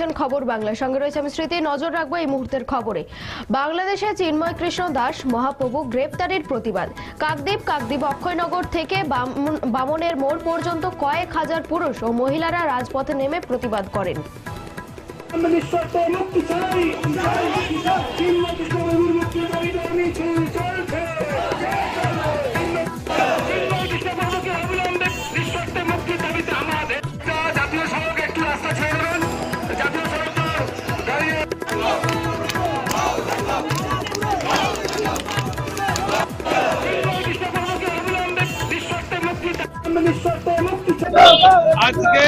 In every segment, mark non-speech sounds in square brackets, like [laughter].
দেখছেন খবর বাংলা সঙ্গে রয়েছে আমি স্মৃতি, নজর রাখব এই মুহূর্তের খবরে। বাংলাদেশে চিন্ময় কৃষ্ণ দাস মহাপ্রভু গ্রেপ্তারির প্রতিবাদ। কাকদ্বীপ কাকদ্বীপ অক্ষয়নগর থেকে বামন- বামনের মোড় পর্যন্ত কয়েক হাজার পুরুষ ও মহিলারা রাজপথে নেমে প্রতিবাদ করেন। আজকে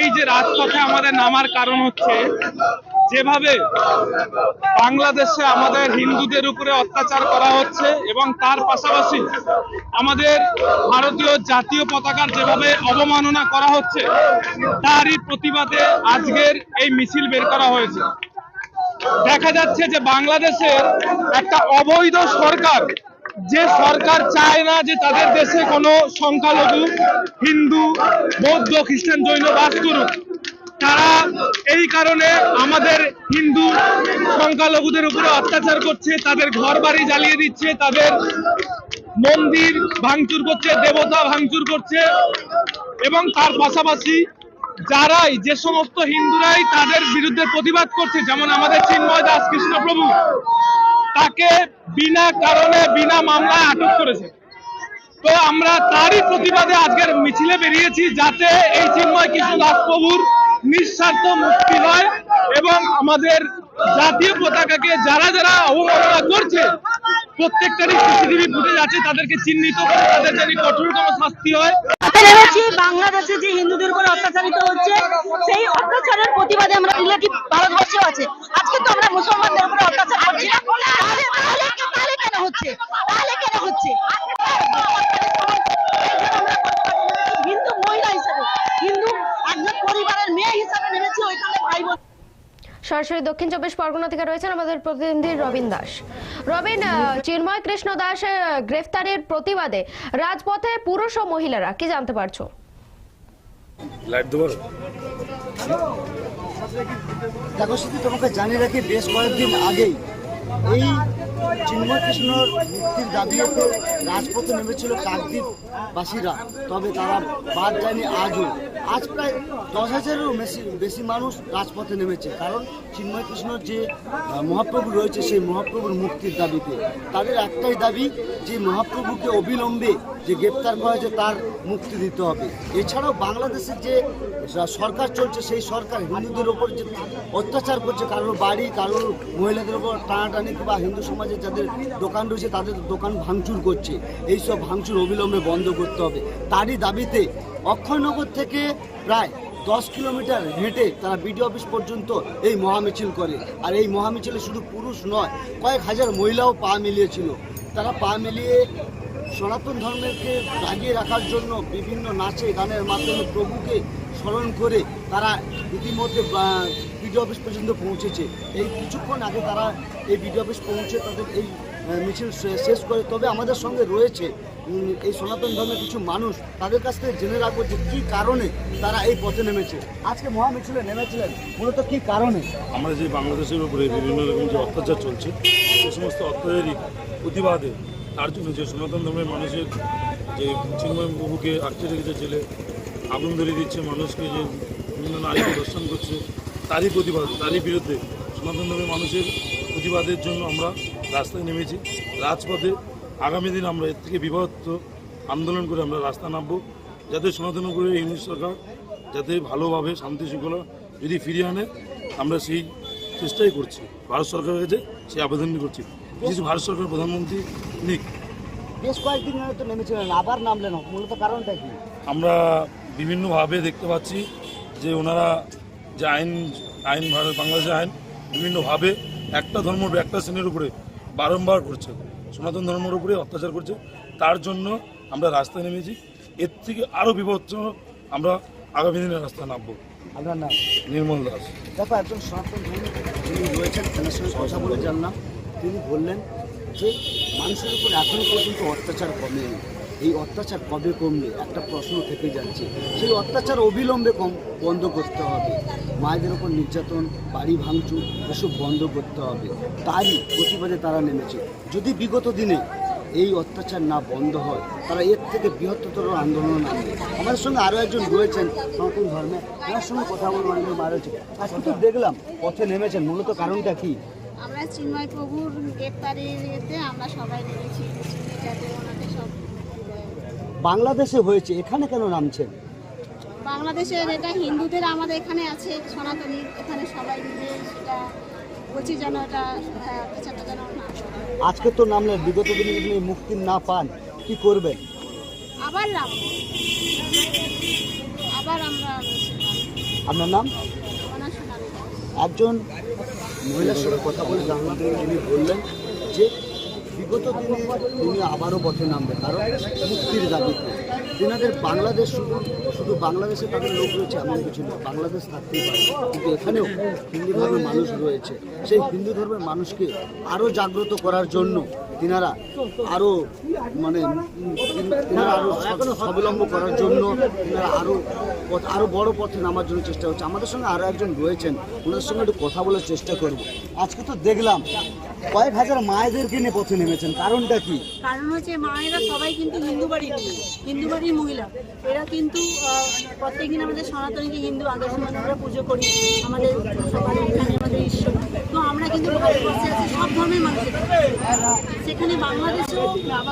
এই যে রাজপথে আমাদের নামার কারণ হচ্ছে, যেভাবে বাংলাদেশে আমাদের হিন্দুদের উপরে অত্যাচার করা হচ্ছে এবং তার পাশাপাশি আমাদের ভারতীয় জাতীয় পতাকার যেভাবে অবমাননা করা হচ্ছে, তারই প্রতিবাদে আজকের এই মিছিল বের করা হয়েছে। দেখা যাচ্ছে যে বাংলাদেশের একটা অবৈধ সরকার যে সরকার চায় না যে তাদের দেশে কোনো সংখ্যালঘু, হিন্দু, বৌদ্ধ, খ্রিস্টান জৈন বাস করুক, তারা এই কারণে আমাদের হিন্দু সংখ্যালঘুদের উপরে অত্যাচার করছে, তাদের ঘর বাড়ি জ্বালিয়ে দিচ্ছে, তাদের মন্দির ভাঙচুর করছে, দেবতা ভাঙচুর করছে এবং তার পাশাপাশি যারাই, যে সমস্ত হিন্দুরাই তাদের বিরুদ্ধে প্রতিবাদ করছে, যেমন আমাদের চিন্ময় দাস, কৃষ্ণপ্রভু তাকে বিনা কারণে, বিনা মামলায় আটক করেছে। তো আমরা তারই প্রতিবাদে আজকের মিছিলে বেরিয়েছি যাতে এই চিন্ময় কৃষ্ণ দাস প্রভুর নিঃস্বার্থ মুক্তি হয় এবং আমাদের জাতীয় পতাকাকে যারা যারা অবমাননা করছে প্রত্যেকটারই সিসিটিভি ফুটেজ আছে তাদেরকে চিহ্নিত করে তাদের যেন কঠোরতম শাস্তি হয়। বাংলাদেশে যে হিন্দুদের উপর অত্যাচারিত হচ্ছে, সেই অত্যাচারের প্রতিবাদে আমরা রিলেটিভ ভারতবর্ষেও আছে? আজকে তো আমরা মুসলমানদের উপর অত্যাচার করছি। তাহলে কেন হচ্ছে? তাহলে কেন হচ্ছে হিন্দু মহিলা হিসেবে হিন্দু একজন পরিবারের মেয়ে হিসেবে নেমেছি ওইখানে ভাই বোন সরাসরি দক্ষিণ চব্বিশ পরগনা থেকে রয়েছেন আমাদের প্রতিনিধি রবিন দাস। রবিন চিন্ময় কৃষ্ণ দাসের গ্রেফতারের প্রতিবাদে রাজপথে পুরুষ ও মহিলারা কি জানতে পারছ? দেখো শুধু তোমাকে জানিয়ে রাখি বেশ কয়েকদিন আগেই এই চিন্ময় কৃষ্ণর মুক্তির দাবিতে রাজপথে নেমেছিল কাকদ্বীপ বাসীরা। তবে তারা বাদ যায়নি আজও। আজ প্রায় দশ হাজারেরও বেশি বেশি মানুষ রাজপথে নেমেছে। কারণ চিন্ময় কৃষ্ণর যে মহাপ্রভু রয়েছে, সেই মহাপ্রভুর মুক্তির দাবিতে। তাদের একটাই দাবি যে, মহাপ্রভুকে অবিলম্বে যে গ্রেপ্তার করা হয়েছে, তার মুক্তি দিতে হবে। এছাড়াও বাংলাদেশের যে সরকার চলছে, সেই সরকার হিন্দুদের ওপর যে অত্যাচার করছে, কারোর বাড়ি, কারোর মহিলাদের ওপর টানাটানি বা হিন্দু সমাজে যাদের দোকান রয়েছে, তাদের দোকান ভাঙচুর করছে। এই সব ভাঙচুর অবিলম্বে বন্ধ করতে হবে। তারই দাবিতে অক্ষয়নগর থেকে প্রায় দশ কিলোমিটার হেঁটে তারা বিডি অফিস পর্যন্ত এই মহামিছিল করে। আর এই মহামিছিলে শুধু পুরুষ নয়, কয়েক হাজার মহিলাও পা মিলিয়েছিল। তারা পা মিলিয়ে সনাতন ধর্মকে জাগিয়ে রাখার জন্য বিভিন্ন নাচে গানের মাধ্যমে প্রভুকে স্মরণ করে তারা ইতিমধ্যে বিডিও অফিস পর্যন্ত পৌঁছেছে। এই কিছুক্ষণ আগে তারা এই বিডিও অফিস পৌঁছে তাদের এই মিছিল শেষ করে। তবে আমাদের সঙ্গে রয়েছে এই সনাতন ধর্মের কিছু মানুষ। তাদের কাছ থেকে জেনে রাখব যে কী কারণে তারা এই পথে নেমেছে। আজকে মহামিছিলে নেমেছিলেন, মূলত কী কারণে? আমরা যে বাংলাদেশের উপরে বিভিন্ন রকম যে অত্যাচার চলছে সে সমস্ত অত্যাচারই প্রতিবাদে, তার জন্য যে সনাতন ধর্মের মানুষের যে চিন্ময় প্রভুকে আটকে রেখেছে জেলে, আগুন ধরিয়ে দিচ্ছে মানুষকে, যে বিভিন্ন নারীকে দর্শন করছে তারই প্রতিবাদ তারই বিরুদ্ধে সনাতন ধর্মের মানুষের প্রতিবাদের জন্য আমরা রাস্তায় নেমেছি। রাজপথে আগামী দিন আমরা এর থেকে বিভক্ত আন্দোলন করে আমরা রাস্তা নামবো। যাতে সনাতন করে ইংলিশ সরকার যাতে ভালোভাবে শান্তি শৃঙ্খলা যদি ফিরিয়ে আনে আমরা সেই চেষ্টাই করছি। ভারত সরকারের কাছে সেই আবেদন করছি। বিশেষ ভারত সরকার প্রধানমন্ত্রী নিক। বেশ কয়েকদিন তো নেমেছিলেন আবার নামলেন মূলত কারণটা কি? আমরা বিভিন্নভাবে দেখতে পাচ্ছি যে ওনারা যে আইন আইন ভারত বাংলাদেশের আইন বিভিন্নভাবে একটা ধর্ম একটা শ্রেণির উপরে বারংবার করছে সনাতন ধর্মের উপরে অত্যাচার করছে। তার জন্য আমরা রাস্তায় নেমেছি। এর থেকে আরও বিভৎস আমরা আগামী দিনে রাস্তায় নামবো। আপনার নাম? নির্মল দাস। দেখো একজন সনাতন ধর্মী যিনি রয়েছেন তার সঙ্গে কথা বলে জানলাম। তিনি বললেন যে মানুষের উপর এখনও পর্যন্ত অত্যাচার কমেনি। এই অত্যাচার কবে কমবে? একটা প্রশ্ন থেকে যাচ্ছে। সেই অত্যাচার অবিলম্বে কম, বন্ধ করতে হবে। মায়েদের ওপর নির্যাতন, বাড়ি ভাঙচুর, এসব বন্ধ করতে হবে। তারই প্রতিবাদে তারা নেমেছে। যদি বিগত দিনে এই অত্যাচার না বন্ধ হয়, তারা এর থেকে বৃহত্তর আন্দোলন নামবে আমাদের সঙ্গে আরও একজন রয়েছেন, সনাতন ধর্মে। ওনার সঙ্গে কথা বলব, অনেক বার হয়েছে আজকে তো দেখলাম, পথে নেমেছেন। মূলত কারণটা কি? আমরা চিন্ময় প্রভুর গ্রেপ্তারির ইয়েতে আমরা সবাই নেমেছি। বাংলাদেশে হয়েছে এখানে কেন নামছেন? বাংলাদেশের এটা হিন্দুদের আমাদের এখানে আছে সনাতনী এখানে সবাই মিলে সেটা বলছি যেন এটা হ্যাঁ, যেন না। আজকে তো নামলেন বিগত দিনে যদি মুক্তি না পান কি করবেন? আবার নাম। আবার আমরা আপনার নাম? একজন মহিলার সঙ্গে কথা বলে জানলাম তিনি বললেন যে বিগত দিনে তিনি আবারও পথে নামবে, কারণ মুক্তির দাবিতে। তেনাদের বাংলাদেশ শুধু শুধু বাংলাদেশে তাদের লোক রয়েছে এমন কিছু না, বাংলাদেশ থাকতেই পারে। কিন্তু এখানেও হিন্দু ধর্মের মানুষ রয়েছে। সেই হিন্দু ধর্মের মানুষকে আরও জাগ্রত করার জন্য তিনারা আরও মানে তিনারা আরও স্বাবলম্ব করার জন্য তিনারা আরও পথ- আরও বড় পথে নামার জন্য চেষ্টা হচ্ছে আমাদের সঙ্গে আরও একজন রয়েছেন। ওনাদের সঙ্গে একটু কথা বলার চেষ্টা করব। আজকে তো দেখলাম কয়েক হাজার মায়েদেরকে নিয়ে পথে নেমেছেন, কারণটা কি? কারণ হচ্ছে মায়েরা সবাই কিন্তু হিন্দু বাড়ির হিন্দু বাড়ির মহিলা। এরা কিন্তু প্রত্যেকদিন আমাদের সনাতনীকে হিন্দু আদর্শ মানে আমরা পুজো করি। আমাদের সবার এখানে আমাদের ঈশ্বর। তো আমরা কিন্তু ভারতবর্ষে আছি সব ধর্মের মানুষ সেখানে বাংলাদেশেও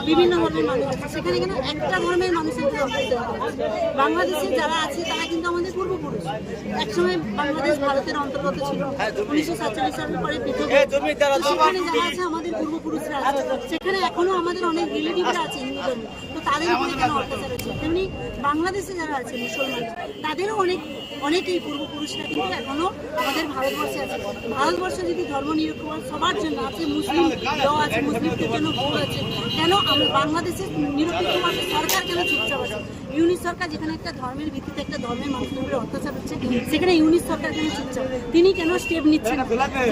বিভিন্ন ধর্মের মানুষ সেখানে কিন্তু একটা ধর্মের মানুষের বাংলাদেশে যারা আছে, তারা কিন্তু আমাদের পূর্বপুরুষ। একসময় বাংলাদেশ ভারতের অন্তর্গত ছিল। উনিশশো সাতচল্লিশ সালের পরে পৃথক যারা আছে আমাদের পূর্বপুরুষরা আছে। সেখানে এখনও আমাদের অনেক রিলেটিভরা আছে হিন্দু ধর্মে তো তাদের উপরে কেন অত্যাচার হচ্ছে। তেমনি বাংলাদেশে যারা আছে মুসলমান তাদেরও অনেক অনেকেই পূর্বপুরুষরা কিন্তু এখনও আমাদের ভারতবর্ষে আছে। ভারতবর্ষ যদি ধর্ম নিরপেক্ষ সবার জন্য আছে মুসলিম ল আছে মুসলিমদের জন্য ভুল আছে কেন আমরা বাংলাদেশের নিরপেক্ষভাবে সরকার কেন চুপচাপ আছে? ইউনিট সরকার যেখানে একটা ধর্মের ভিত্তিতে একটা ধর্মের মানুষের উপরে অত্যাচার হচ্ছে, সেখানে ইউনিট সরকার কেন চুপচাপ। তিনি কেন স্টেপ নিচ্ছেন?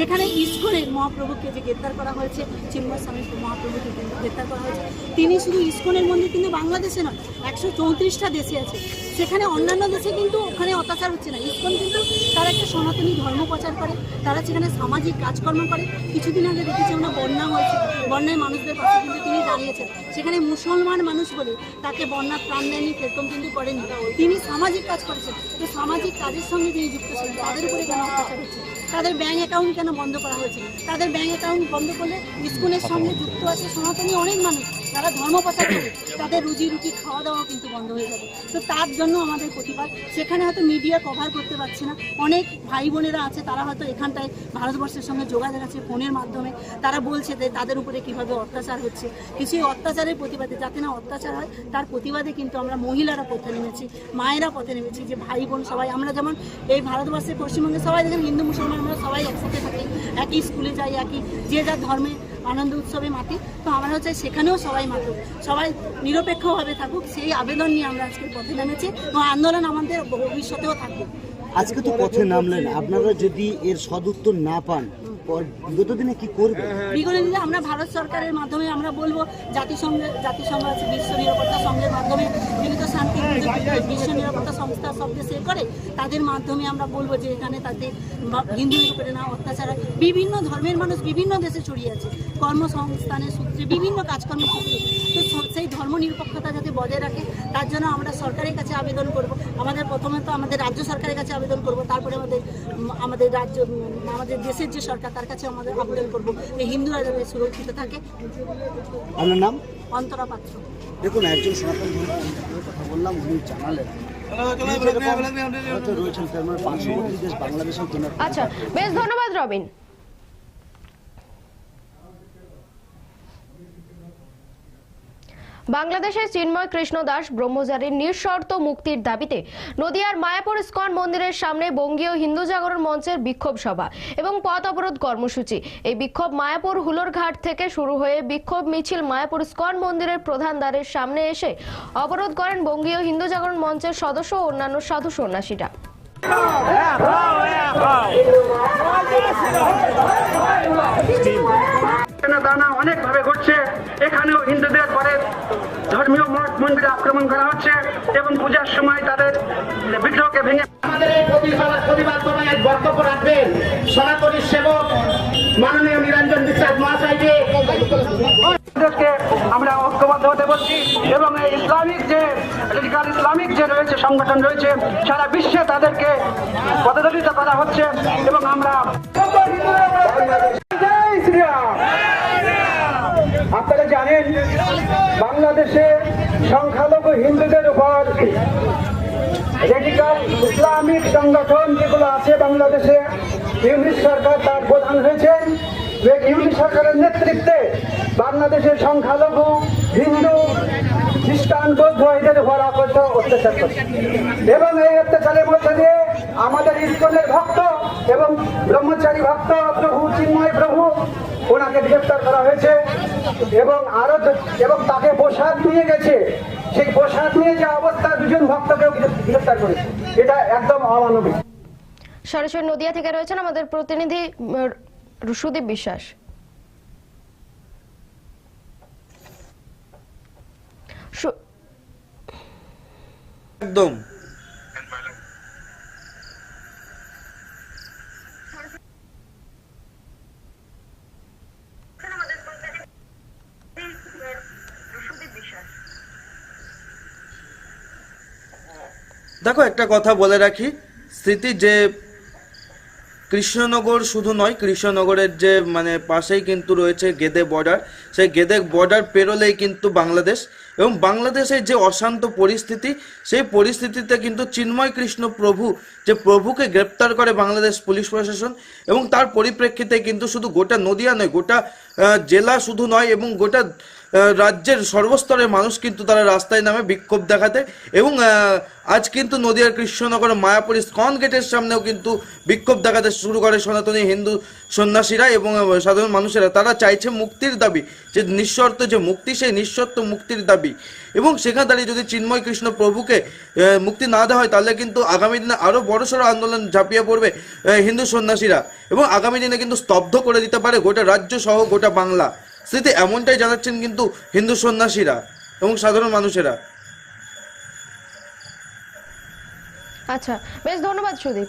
যেখানে ইস্কনের মহাপ্রভুকে যে গ্রেপ্তার করা হয়েছে, চিন্ময় স্বামী মহাপ্রভুকে গ্রেপ্তার করা হয়েছে, তিনি শুধু ইস্কনের মন্দির কিন্তু বাংলাদেশে নয়, একশো চৌত্রিশটা দেশে আছে। সেখানে অন্যান্য দেশে কিন্তু ওখানে অত্যাচার হচ্ছে না। ইস্কন কিন্তু তারা একটা সনাতনী ধর্ম প্রচার করে, তারা সেখানে সামাজিক কাজকর্ম করে। কিছুদিন আগে দেখেছি আমরা বন্যা হয়েছে, বন্যায় মানুষদের পাশে কিন্তু তিনি দাঁড়িয়েছেন। সেখানে মুসলমান মানুষ বলে তাকে বন্যার প্রাণ দেয়নি সেরকম কিন্তু করেনি তিনি সামাজিক কাজ করেছেন। তো সামাজিক কাজের সঙ্গে তিনি যুক্ত ছিলেন। তাদের উপরে কেন অত্যাচার হচ্ছে? তাদের ব্যাঙ্ক অ্যাকাউন্ট কেন বন্ধ করা হয়েছে? তাদের ব্যাঙ্ক অ্যাকাউন্ট বন্ধ করলে স্কুলের সঙ্গে যুক্ত আছে সনাতনী অনেক মানুষ। তারা ধর্ম প্রচার করে, তাদের রুজি রুটি খাওয়া দাওয়া কিন্তু বন্ধ হয়ে যাবে। তো তার জন্য আমাদের প্রতিবাদ। সেখানে হয়তো মিডিয়া কভার করতে পারছে না। অনেক ভাই বোনেরা আছে, তারা হয়তো এখানটায় ভারতবর্ষের সঙ্গে যোগাযোগ আছে ফোনের মাধ্যমে। তারা বলছে যে তাদের উপরে কীভাবে অত্যাচার হচ্ছে। কিছু অত্যাচারের প্রতিবাদে, যাতে না অত্যাচার হয়, তার প্রতিবাদে কিন্তু আমরা মহিলারা পথে নেমেছি, মায়েরা পথে নেমেছি, যে ভাই বোন সবাই, আমরা যেমন এই ভারতবর্ষের পশ্চিমবঙ্গে সবাই দেখেন হিন্দু, মুসলমান, আমরা সবাই একসাথে থাকি। একই স্কুলে যাই, একই যে যার ধর্মে আনন্দ উৎসবে মাতি। তো আমরা চাই সেখানেও সবাই মাতুক। সবাই নিরপেক্ষভাবে থাকুক, সেই আবেদন নিয়ে আমরা আজকে পথে নেমেছি এবং আন্দোলন আমাদের ভবিষ্যতেও থাকবে। আজকে তো পথে নামলেন। আপনারা যদি এর সদুত্তর না পান বিগত দিনে কি করবেন বিগত দিনে আমরা ভারত সরকারের মাধ্যমে আমরা বলব জাতিসংঘে জাতিসংঘ আছে বিশ্ব নিরাপত্তা সংঘের মাধ্যমে যেগুলো শান্তি বিশ্ব নিরাপত্তা সংস্থা সব দেশে করে তাদের মাধ্যমে আমরা বলব যে এখানে তাদের হিন্দুদের উপরে না অত্যাচার হয়। বিভিন্ন ধর্মের মানুষ বিভিন্ন দেশে ছড়িয়ে আছে। কর্মসংস্থানের সূত্রে বিভিন্ন কাজকর্মের সূত্রে। তো সেই ধর্ম নিরপেক্ষতা যাতে বজায় রাখে তার জন্য আমরা সরকারের কাছে আবেদন করব। আমাদের প্রথমে তো আমাদের রাজ্য সরকারের কাছে আবেদন করব তারপরে আমাদের আমাদের রাজ্য আমাদের দেশের যে সরকার তার কাছে আমাদের আবেদন করব। যে হিন্দুরা যাতে সুরক্ষিত থাকে। আপনার নাম? অন্তরা পাত্র। দেখুন একজন সনাতন ধর্মের কথা বললাম উনি জানালেন মানে আচ্ছা বেশ ধন্যবাদ রবিন। বাংলাদেশের চিন্ময় কৃষ্ণ দাস ব্রহ্মচারীর নিঃশর্ত মুক্তির দাবিতে নদিয়ার মায়াপুর ইস্কন মন্দিরের সামনে বঙ্গীয় হিন্দু জাগরণ মঞ্চের বিক্ষোভ সভা এবং পথ অবরোধ কর্মসূচি। এই বিক্ষোভ মায়াপুর হুলোরঘাট থেকে শুরু হয়ে বিক্ষোভ মিছিল মায়াপুর ইস্কন মন্দিরের প্রধান দ্বারের সামনে এসে অবরোধ করেন বঙ্গীয় হিন্দু জাগরণ মঞ্চের সদস্য ও অন্যান্য সাধু সন্ন্যাসীরা। দানা অনেক ভাবে ঘটছে। এখানেও হিন্দুদের পরে ধর্মীয় মঠ মন্দিরে আক্রমণ করা হচ্ছে এবং পূজার সময় তাদের বিগ্রহকে ভেঙে আমাদের এই প্রতিবাদ প্রতিবাদ সভায় বক্তব্য রাখবেন। সনাতনী সেবক মাননীয় নিরঞ্জন বিশ্বাস মহাশয়কে। আমরা ঐক্যবদ্ধ হতে বলছি এবং এই ইসলামিক যে রেডিকাল ইসলামিক যে রয়েছে সংগঠন রয়েছে সারা বিশ্বে তাদেরকে পদদলিত করা হচ্ছে এবং আমরা জয় শ্রীরাম আপনারা জানেন বাংলাদেশে সংখ্যালঘু হিন্দুদের উপর রেডিকাল ইসলামিক সংগঠন যেগুলো আছে বাংলাদেশে, ইউনিট সরকার তার প্রধান হয়েছেন ইউনিট সরকারের নেতৃত্বে বাংলাদেশের সংখ্যালঘু, হিন্দু, খ্রিস্টান, বৌদ্ধ এদের উপর আকর্ষ অত্যাচার করছে। এবং এই অত্যাচারের মধ্যে দিয়ে আমাদের ইস্কনের ভক্ত এবং ব্রহ্মচারী ভক্ত প্রভু, চিন্ময় প্রভু, ওনাকে গ্রেফতার করা হয়েছে। এবং আরও এবং তাকে প্রসাদ নিয়ে গেছে। সেই প্রসাদ নিয়ে যে অবস্থা দুজন ভক্তকে গ্রেফতার করেছে। এটা একদম অমানবিক। সরাসরি নদিয়া থেকে রয়েছেন আমাদের প্রতিনিধি সুদীপ বিশ্বাস। একদম। দেখো, একটা কথা বলে রাখি, স্মৃতি যে কৃষ্ণনগর শুধু নয়, কৃষ্ণনগরের যে মানে পাশেই কিন্তু রয়েছে গেদে বর্ডার সেই গেদে বর্ডার পেরোলেই কিন্তু বাংলাদেশ এবং বাংলাদেশের যে অশান্ত পরিস্থিতি, সেই পরিস্থিতিতে কিন্তু চিন্ময় কৃষ্ণ প্রভু যে প্রভুকে গ্রেপ্তার করে বাংলাদেশ পুলিশ প্রশাসন এবং তার পরিপ্রেক্ষিতে কিন্তু শুধু গোটা নদিয়া নয়, গোটা জেলা শুধু নয় এবং গোটা রাজ্যের সর্বস্তরের মানুষ কিন্তু তারা রাস্তায় নামে বিক্ষোভ দেখাতে এবং আজ কিন্তু নদিয়ার কৃষ্ণনগর মায়াপুর স্কন গেটের সামনেও কিন্তু বিক্ষোভ দেখাতে শুরু করে সনাতনী হিন্দু সন্ন্যাসীরা এবং সাধারণ মানুষেরা। তারা চাইছে মুক্তির দাবি, যে নিঃশর্ত যে মুক্তি, সেই নিঃশর্ত মুক্তির দাবি। এবং সেখানে দাঁড়িয়ে যদি চিন্ময় কৃষ্ণ প্রভুকে মুক্তি না দেওয়া হয়, তাহলে কিন্তু আগামী দিনে আরও বড়সড় আন্দোলন ঝাঁপিয়ে পড়বে হিন্দু সন্ন্যাসীরা। এবং আগামী দিনে কিন্তু স্তব্ধ করে দিতে পারে গোটা রাজ্য সহ গোটা বাংলা। স্মৃতি এমনটাই জানাচ্ছেন কিন্তু হিন্দু সন্ন্যাসীরা এবং সাধারণ মানুষেরা। আচ্ছা বেশ ধন্যবাদ সুদীপ।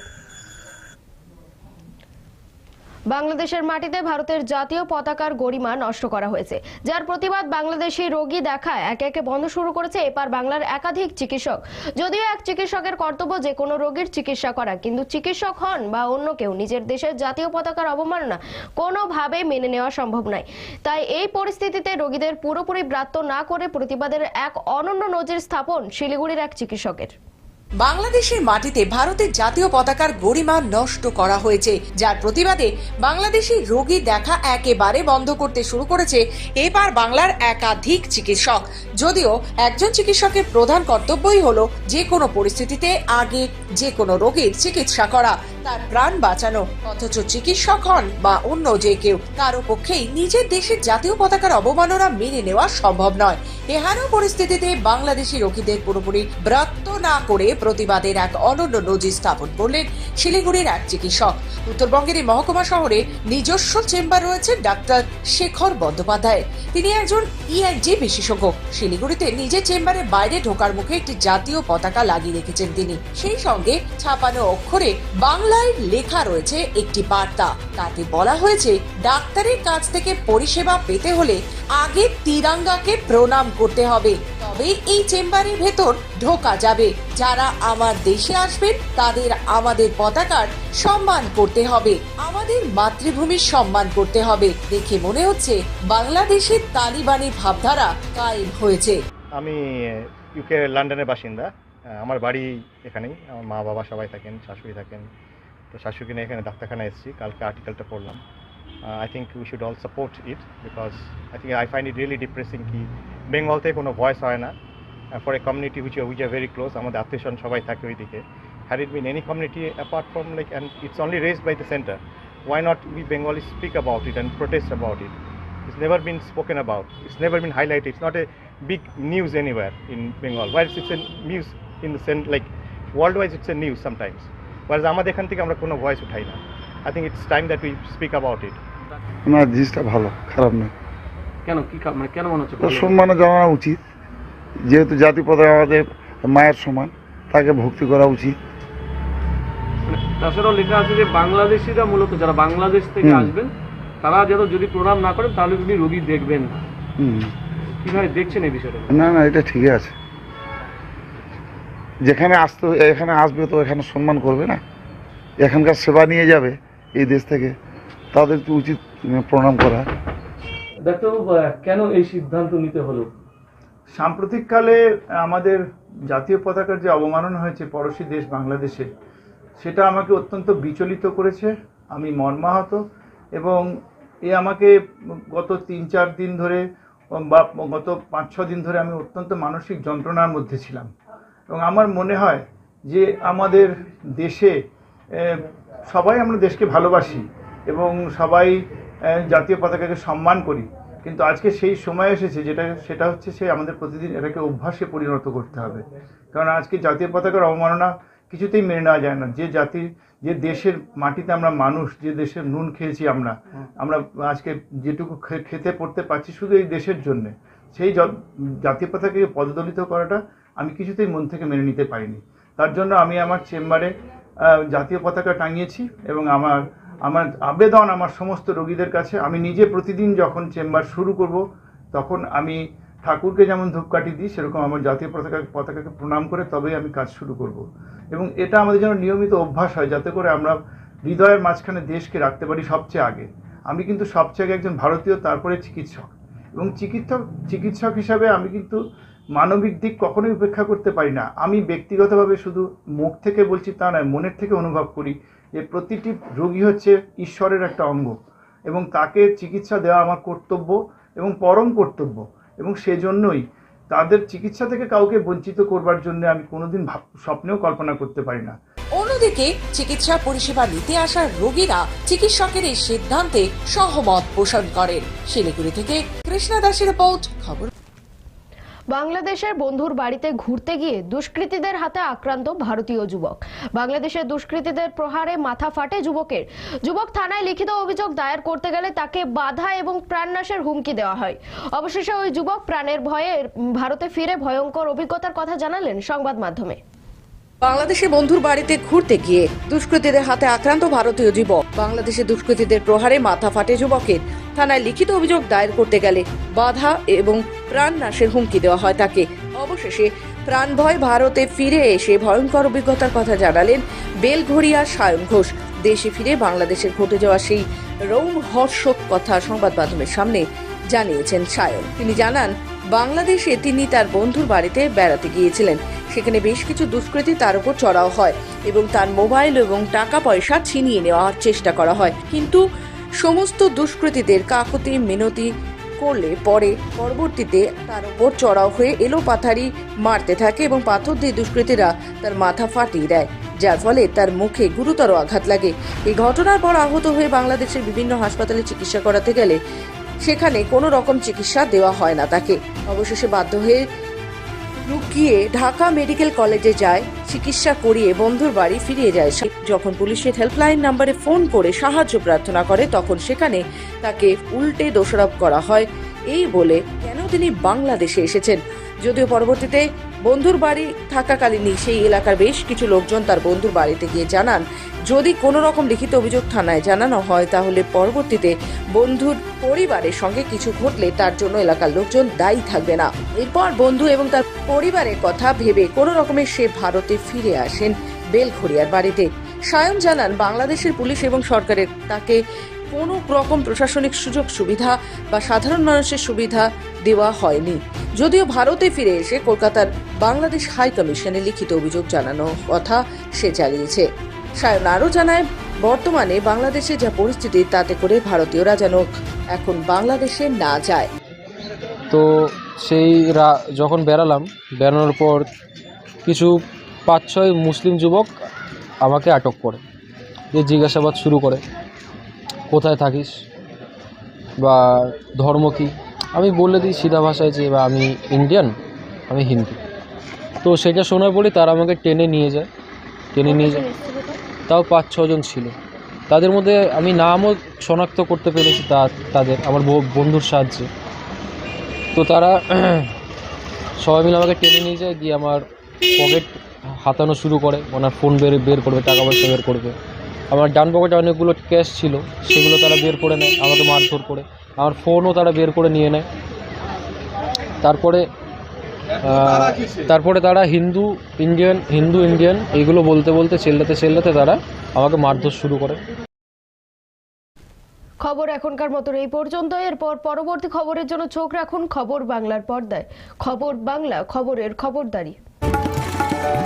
বাংলাদেশের মাটিতে ভারতের জাতীয় পতাকার গরিমা নষ্ট করা হয়েছে। যার প্রতিবাদ বাংলাদেশি রোগী দেখা একে একে বন্ধ শুরু করেছে এপার বাংলার একাধিক চিকিৎসক। যদিও এক চিকিৎসকের কর্তব্য যে কোনো রোগীর চিকিৎসা করা, কিন্তু চিকিৎসক হন বা অন্য কেউ, নিজের দেশের জাতীয় পতাকার অবমাননা কোনোভাবে মেনে নেওয়া সম্ভব নয়। তাই এই পরিস্থিতিতে রোগীদের পুরোপুরি ব্রাত্য না করে প্রতিবাদের এক অনন্য নজির স্থাপন শিলিগুড়ির এক চিকিৎসকের। বাংলাদেশের মাটিতে ভারতের জাতীয় পতাকার গরিমা নষ্ট করা হয়েছে, যার প্রতিবাদে বাংলাদেশি রোগী দেখা একেবারে বন্ধ করতে শুরু করেছে এবার বাংলার একাধিক চিকিৎসক। যদিও একজন চিকিৎসকের প্রধান কর্তব্যই হলো যে কোনো পরিস্থিতিতে আগে যে কোনো রোগীর চিকিৎসা করা, তার প্রাণ বাঁচানো। অথচ চিকিৎসক হন বা অন্য যে কেউ, কারও পক্ষেই নিজের দেশের জাতীয় পতাকার অবমাননা মেনে নেওয়া সম্ভব নয়। এহেন পরিস্থিতিতে বাংলাদেশি রোগীদের পুরোপুরি ব্রাত্য না করে প্রতিবাদের এক অনন্য নজির স্থাপন করলেন শিলিগুড়ির এক চিকিৎসক। উত্তরবঙ্গের এই মহকুমা শহরে নিজস্ব চেম্বার রয়েছে ডাক্তার শেখর বন্দ্যোপাধ্যায়। তিনি একজন ইআইজি বিশেষজ্ঞ। শিলিগুড়িতে নিজের চেম্বারের বাইরে ঢোকার মুখে একটি জাতীয় পতাকা লাগিয়ে রেখেছেন তিনি। সেই সঙ্গে ছাপানো অক্ষরে বাংলায় লেখা রয়েছে একটি বার্তা। তাতে বলা হয়েছে, ডাক্তারের কাছ থেকে পরিষেবা পেতে হলে আগে তিরাঙ্গাকে প্রণাম করতে হবে। তবে এই চেম্বারের ভেতর ঢোকা যাবে। যারা আমার দেশে আসবেন, তাদের আমাদের পতাকার সম্মান করতে হবে। আমাদের মাতৃভূমির সম্মান করতে হবে। দেখে মনে হচ্ছে বাংলাদেশের তালিবানি ভাবধারা কায়েম হয়েছে। আমি ইউকে লন্ডনের বাসিন্দা। আমার বাড়ি এখানেই। আমার মা বাবা সবাই থাকেন, শাশুড়ি থাকেন। তো শাশুড়ি নিয়ে এখানে ডাক্তারখানা এসেছি। কালকে আর্টিকেলটা পড়লাম। I think we should all support it because I think I find it really depressing কি বেঙ্গলতে কোনো ভয়েস হয় না। For a community which which are very close আমাদের আত্মীয়স্বজন সবাই থাকে ওইদিকে। Had it been any community apart from like and it's only raised by the centre why not we Bengali speak about it and protest about it it's never been spoken about it's never been highlight it's not a big news anywhere in Bengal wise it's a news in the centre like world wise it's a news sometimes wise আমাদের এখান থেকে আমরা কোনো voice উঠাই না। I think it's time that we speak about it জিনিসটা ভালো খারাপ নয়। কেন কি মানে কেন মনে হচ্ছে সম্মান জানানো উচিত। যেহেতু জাতি পতাকা আমাদের মায়ের সমান তাকে ভক্তি করা উচিত। তাছাড়াও লেখা আছে যে বাংলাদেশিরা মূলত যারা বাংলাদেশ থেকে আসবেন তারা যেন যদি প্রণাম না করেন তাহলে উনি রোগী দেখবেন কীভাবে দেখছেন এই বিষয়টা? না না এটা ঠিকই আছে। যেখানে আসতে এখানে আসবে তো এখানে সম্মান করবে না। এখানকার সেবা নিয়ে যাবে এই দেশ থেকে তাদের তো উচিত প্রণাম করা। ডাক্তারবাবু কেন এই সিদ্ধান্ত নিতে হলো? সাম্প্রতিককালে আমাদের জাতীয় পতাকার যে অবমাননা হয়েছে পড়োশী দেশ বাংলাদেশে, সেটা আমাকে অত্যন্ত বিচলিত করেছে। আমি মর্মাহত এবং এ আমাকে গত তিন চার দিন ধরে বা গত পাঁচ ছ দিন ধরে আমি অত্যন্ত মানসিক যন্ত্রণার মধ্যে ছিলাম। এবং আমার মনে হয় যে আমাদের দেশে সবাই আমরা দেশকে ভালোবাসি এবং সবাই জাতীয় পতাকাকে সম্মান করি। কিন্তু আজকে সেই সময় এসেছে যেটা, সেটা হচ্ছে সে আমাদের প্রতিদিন এটাকে অভ্যাসে পরিণত করতে হবে। কারণ আজকে জাতীয় পতাকার অবমাননা কিছুতেই মেনে নেওয়া যায় না। যে জাতির যে দেশের মাটিতে আমরা মানুষ, যে দেশের নুন খেয়েছি আমরা আমরা আজকে যেটুকু খেতে পড়তে পারছি শুধু এই দেশের জন্য। সেই জাতীয় পতাকাকে পদদলিত করাটা আমি কিছুতেই মন থেকে মেনে নিতে পারিনি। তার জন্য আমি আমার চেম্বারে জাতীয় পতাকা টাঙিয়েছি এবং আমার আমার আবেদন আমার সমস্ত রোগীদের কাছে। আমি নিজে প্রতিদিন যখন চেম্বার শুরু করব, তখন আমি ঠাকুরকে যেমন ধূপকাঠি দিই, সেরকম আমার জাতীয় পতাকা, পতাকাকে প্রণাম করে তবেই আমি কাজ শুরু করব। এবং এটা আমাদের যেন নিয়মিত অভ্যাস হয়, যাতে করে আমরা হৃদয়ের মাঝখানে দেশকে রাখতে পারি সবচেয়ে আগে। আমি কিন্তু সবচেয়ে আগে একজন ভারতীয়, তারপরে চিকিৎসক। এবং চিকিৎসক চিকিৎসক হিসাবে আমি কিন্তু মানবিক দিক কখনোই উপেক্ষা করতে পারি না। আমি ব্যক্তিগতভাবে শুধু মুখ থেকে বলছি তা নয়, মনের থেকে অনুভব করি। যে প্রতিটি রোগী হচ্ছে ঈশ্বরের একটা অঙ্গ এবং তাকে চিকিৎসা দেওয়া আমার কর্তব্য এবং পরম কর্তব্য এবং সেজন্যই তাদের চিকিৎসা থেকে কাউকে বঞ্চিত করবার জন্য আমি কোনোদিন স্বপ্নেও কল্পনা করতে পারি না। অন্যদিকে চিকিৎসা পরিষেবা নিতে আসা রোগীরা চিকিৎসকের এই সিদ্ধান্তে সহমত পোষণ করেন। শিলিগুড়ি থেকে কৃষ্ণা দাসের রিপোর্ট, খবর বাংলাদেশের বন্ধুর বাড়িতে ঘুরতে গিয়ে দুষ্কৃতীদের হাতে আক্রান্ত ভারতীয় যুবক। বাংলাদেশের দুষ্কৃতীদের প্রহারে মাথা ফাটে যুবকের। যুবক থানায় লিখিত অভিযোগ দায়ের করতে গেলে তাকে বাধা এবং প্রাণনাশের হুমকি দেওয়া হয়। অবশেষে ওই যুবক প্রাণের ভয়ে ভারতে ফিরে ভয়ঙ্কর অভিজ্ঞতার কথা জানালেন সংবাদ মাধ্যমে। বাংলাদেশে বন্ধুর বাড়িতে ঘুরতে গিয়ে দুষ্কৃতীদের হাতে আক্রান্ত ভারতীয় যুবক। বাংলাদেশে দুষ্কৃতীদের প্রহারে মাথা ফাটে যুবকের। থানায় লিখিত অভিযোগ দায়ের করতে গেলে বাধা এবং প্রাণ নাশের হুমকি দেওয়া হয় তাকে। অবশেষে প্রাণ ভয় ভারতে ফিরে এসে ভয়ঙ্কর অভিজ্ঞতার কথা জানালেন বেলঘড়িয়া সায়ন ঘোষ। দেশে ফিরে বাংলাদেশের ঘটে যাওয়া সেই রৌম হর্ষক কথা সংবাদ মাধ্যমের সামনে জানিয়েছেন সায়ন। তিনি জানান বাংলাদেশে তিনি তার বন্ধুর বাড়িতে বেড়াতে গিয়েছিলেন। সেখানে বেশ কিছু দুষ্কৃতী তার উপর চড়াও হয় এবং তার মোবাইল এবং টাকা পয়সা ছিনিয়ে নেওয়ার চেষ্টা করা হয়। কিন্তু সমস্ত দুষ্কৃতীদের কাকুতি, মিনতি করলে পরে পরবর্তীতে তার উপর চড়াও হয়ে এলো পাথারি মারতে থাকে এবং পাথর দিয়ে দুষ্কৃতীরা তার মাথা ফাটিয়ে দেয়, যার ফলে তার মুখে গুরুতর আঘাত লাগে। এই ঘটনার পর আহত হয়ে বাংলাদেশের বিভিন্ন হাসপাতালে চিকিৎসা করাতে গেলে সেখানে কোনো রকম চিকিৎসা দেওয়া হয় না তাকে। অবশেষে বাধ্য হয়ে লুকিয়ে ঢাকা মেডিকেল কলেজে যায়, চিকিৎসা করিয়ে বন্ধুর বাড়ি ফিরিয়ে যায় যখন পুলিশের হেল্পলাইন নাম্বারে ফোন করে সাহায্য প্রার্থনা করে, তখন সেখানে তাকে উল্টে দোষারোপ করা হয়। এই বলে কেন তিনি বাংলাদেশে এসেছেন? যদিও পরবর্তীতে বন্ধুর বাড়ি থাকাকালীনই সেই এলাকার বেশ কিছু লোকজন তার বন্ধুর বাড়িতে গিয়ে জানান, যদি কোনো রকম লিখিত অভিযোগ থানায় জানানো হয়, তাহলে পরবর্তীতে বন্ধুর পরিবারের সঙ্গে কিছু ঘটলে তার জন্য এলাকার লোকজন দায়ী থাকবে না। এরপর বন্ধু এবং তার পরিবারের কথা ভেবে কোনো রকমের সে ভারতে ফিরে আসেন বেলঘড়িয়ার বাড়িতে। সায়ন জানান, বাংলাদেশের পুলিশ এবং সরকারের তাকে কোনো রকম প্রশাসনিক সুযোগ, সুবিধা বা সাধারণ মানুষের সুবিধা দেওয়া হয়নি। যদিও ভারতে ফিরে এসে কলকাতার বাংলাদেশ হাই কমিশনে লিখিত অভিযোগ জানানো কথা সে চালিয়েছে সায়ন আরও জানায়, বর্তমানে বাংলাদেশে যা পরিস্থিতি তাতে করে ভারতীয়রা যেন এখন বাংলাদেশে না যায়। তো সেই রা, যখন বেরালাম বেরানোর পর কিছু পাঁচ ছয় মুসলিম যুবক আমাকে আটক করে দিয়ে জিজ্ঞাসাবাদ শুরু করে। কোথায় থাকিস? বা ধর্ম কী? আমি বলে দিই সিধা ভাষায় যে বা আমি ইন্ডিয়ান আমি হিন্দু। তো সেটা শোনার পরে তারা আমাকে টেনে নিয়ে যায়। টেনে নিয়ে যায়। তাও পাঁচ ছজন ছিল। তাদের মধ্যে আমি নামও শনাক্ত করতে পেরেছি তা, তাদের, আমার বন্ধুর সাহায্যে। তো তারা [clears throat] সবাই মিলে আমাকে টেনে নিয়ে যায় গিয়ে আমার পকেট হাতানো শুরু করে। ওনার ফোন বের বের করবে, টাকা পয়সা বের করবে। আমার ডান পকেটে অনেকগুলো ক্যাশ ছিল, সেগুলো তারা বের করে নেয়, আমাকে মারধর করে। আমার ফোনও তারা বের করে নিয়ে নেয়। তারপরে তারপরে তারা হিন্দু, ইন্ডিয়ান হিন্দু, ইন্ডিয়ান এইগুলো বলতে বলতে, চেল্লাতে চেল্লাতে তারা আমাকে মারধর শুরু করে। খবর এখনকার মতন এই পর্যন্ত। এরপর পরবর্তী খবরের জন্য চোখ রাখুন খবর বাংলার পর্দায়। খবর বাংলা, খবরের খবরদারি।